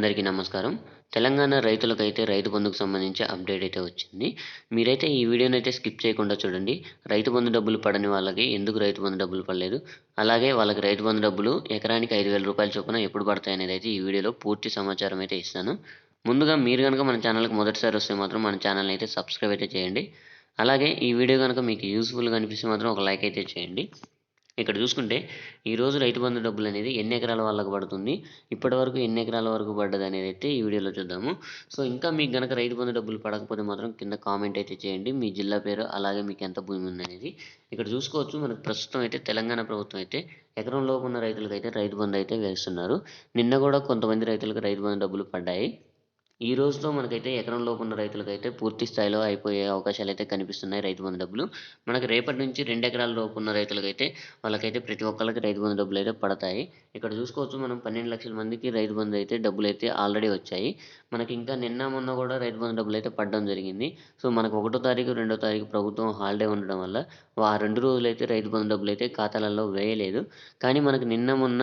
అందరికీ నమస్కారం. తెలంగాణ రైతులకైతే రైతు బంధుకు సంబంధించి అప్డేట్ అయితే వచ్చింది. మీరైతే ఈ వీడియోని అయితే స్కిప్ చేయకుండా చూడండి. రైతు బంధు డబ్బులు పడని వాళ్ళకి ఎందుకు రైతు బంధు డబ్బులు పడలేదు? అలాగే వాళ్ళకి రైతు బంధు డబ్బులు ఎకరానికి ఐదు వేల రూపాయల చొప్పున ఎప్పుడు పడతాయి అనేది అయితే ఈ వీడియోలో పూర్తి సమాచారం అయితే ఇస్తాను. ముందుగా మీరు కనుక మన ఛానల్కి మొదటిసారి వస్తే మాత్రం మన ఛానల్ని అయితే సబ్స్క్రైబ్ అయితే చేయండి. అలాగే ఈ వీడియో కనుక మీకు యూస్ఫుల్గా అనిపిస్తే మాత్రం ఒక లైక్ అయితే చేయండి. ఇక్కడ చూసుకుంటే ఈరోజు రైతు బంధు డబ్బులు అనేది ఎన్ని ఎకరాల వాళ్ళకు పడుతుంది? ఇప్పటి వరకు ఎన్ని ఎకరాల వరకు పడ్డది అనేది అయితే ఈ వీడియోలో చూద్దాము. సో ఇంకా మీకు గనక రైతు బంధు డబ్బులు పడకపోతే మాత్రం కింద కామెంట్ అయితే చేయండి. మీ జిల్లా పేరు అలాగే మీకు ఎంత భూమి ఉంది అనేది ఇక్కడ చూసుకోవచ్చు. మనకు ప్రస్తుతం అయితే తెలంగాణ ప్రభుత్వం అయితే ఎకరం లోపు ఉన్న రైతులకు అయితే రైతు బంధు అయితే వేస్తున్నారు. నిన్న కూడా కొంతమంది రైతులకు రైతు బంధు డబ్బులు పడ్డాయి. ఈ రోజుతో మనకైతే ఎకరం లోపు ఉన్న రైతులకైతే పూర్తి స్థాయిలో అయిపోయే అవకాశాలు అయితే కనిపిస్తున్నాయి రైతు బంధు డబ్బులు. మనకి రేపటి నుంచి రెండు ఎకరాల లోపు ఉన్న రైతులకైతే వాళ్ళకైతే ప్రతి ఒక్కరికి రైతు బంధు డబ్బులు అయితే పడతాయి. ఇక్కడ చూసుకోవచ్చు మనం పన్నెండు లక్షల మందికి రైతు బంధు అయితే డబ్బులు అయితే ఆల్రెడీ వచ్చాయి. మనకి ఇంకా నిన్న మొన్న కూడా రైతు బంధు డబ్బులు అయితే పడడం జరిగింది. సో మనకు ఒకటో తారీఖు రెండో తారీఖు ప్రభుత్వం హాలిడే ఉండడం వల్ల ఆ రెండు రోజులు అయితే రైతు బంధు డబ్బులు అయితే ఖాతాలలో వేయలేదు. కానీ మనకు నిన్న మొన్న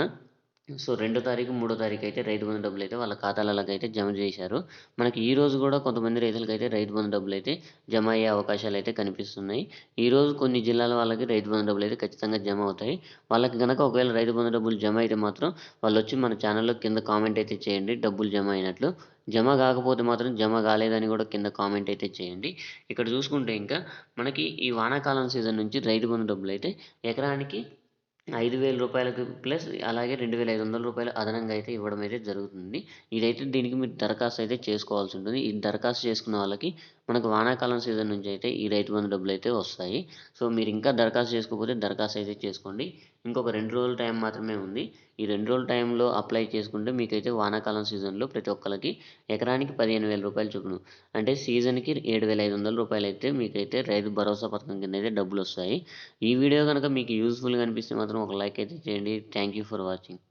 సో రెండో తారీఖు మూడో తారీఖు అయితే రైతు బంధు డబ్బులు అయితే వాళ్ళ ఖాతాలలోకి అయితే జమ చేశారు. మనకి ఈ రోజు కూడా కొంతమంది రైతులకు అయితే రైతు బంధు డబ్బులు అయితే జమ అయ్యే అవకాశాలు అయితే కనిపిస్తున్నాయి. ఈ రోజు కొన్ని జిల్లాల వాళ్ళకి రైతు బంధు డబ్బులు అయితే ఖచ్చితంగా జమ అవుతాయి. వాళ్ళకి కనుక ఒకవేళ రైతు బంధు డబ్బులు జమ అయితే మాత్రం వాళ్ళు వచ్చి మన ఛానల్లో కింద కామెంట్ అయితే చేయండి. డబ్బులు జమ అయినట్లు. జమ కాకపోతే మాత్రం జమ కాలేదని కూడా కింద కామెంట్ అయితే చేయండి. ఇక్కడ చూసుకుంటే ఇంకా మనకి ఈ వానాకాలం సీజన్ నుంచి రైతు బంధు డబ్బులు అయితే ఎకరానికి ఐదు వేల రూపాయలకు ప్లస్ అలాగే రెండు వేల ఐదు వందల రూపాయలు అదనంగా అయితే ఇవ్వడం అయితే జరుగుతుంది. ఇదైతే దీనికి మీరు దరఖాస్తు అయితే చేసుకోవాల్సి ఉంటుంది. ఈ దరఖాస్తు చేసుకున్న వాళ్ళకి మనకు వానాకాలం సీజన్ నుంచి అయితే ఈ రైతు బంధు డబ్బులు అయితే వస్తాయి. సో మీరు ఇంకా దరఖాస్తు చేసుకోకపోతే దరఖాస్తు అయితే చేసుకోండి. ఇంకొక రెండు రోజుల టైం మాత్రమే ఉంది. ఈ రెండు రోజుల టైంలో అప్లై చేసుకుంటే మీకైతే వానాకాలం సీజన్లో ప్రతి ఒక్కరికి ఎకరానికి పదిహేను వేల రూపాయలు చొప్పున. అంటే సీజన్కి ఏడు వేల ఐదు వందల రూపాయలు అయితే మీకైతే రైతు భరోసా పథకం కింద అయితే డబ్బులు వస్తాయి. ఈ వీడియో కనుక మీకు యూస్ఫుల్గా అనిపిస్తే మాత్రం ఒక లైక్ అయితే చేయండి. Thank you for watching.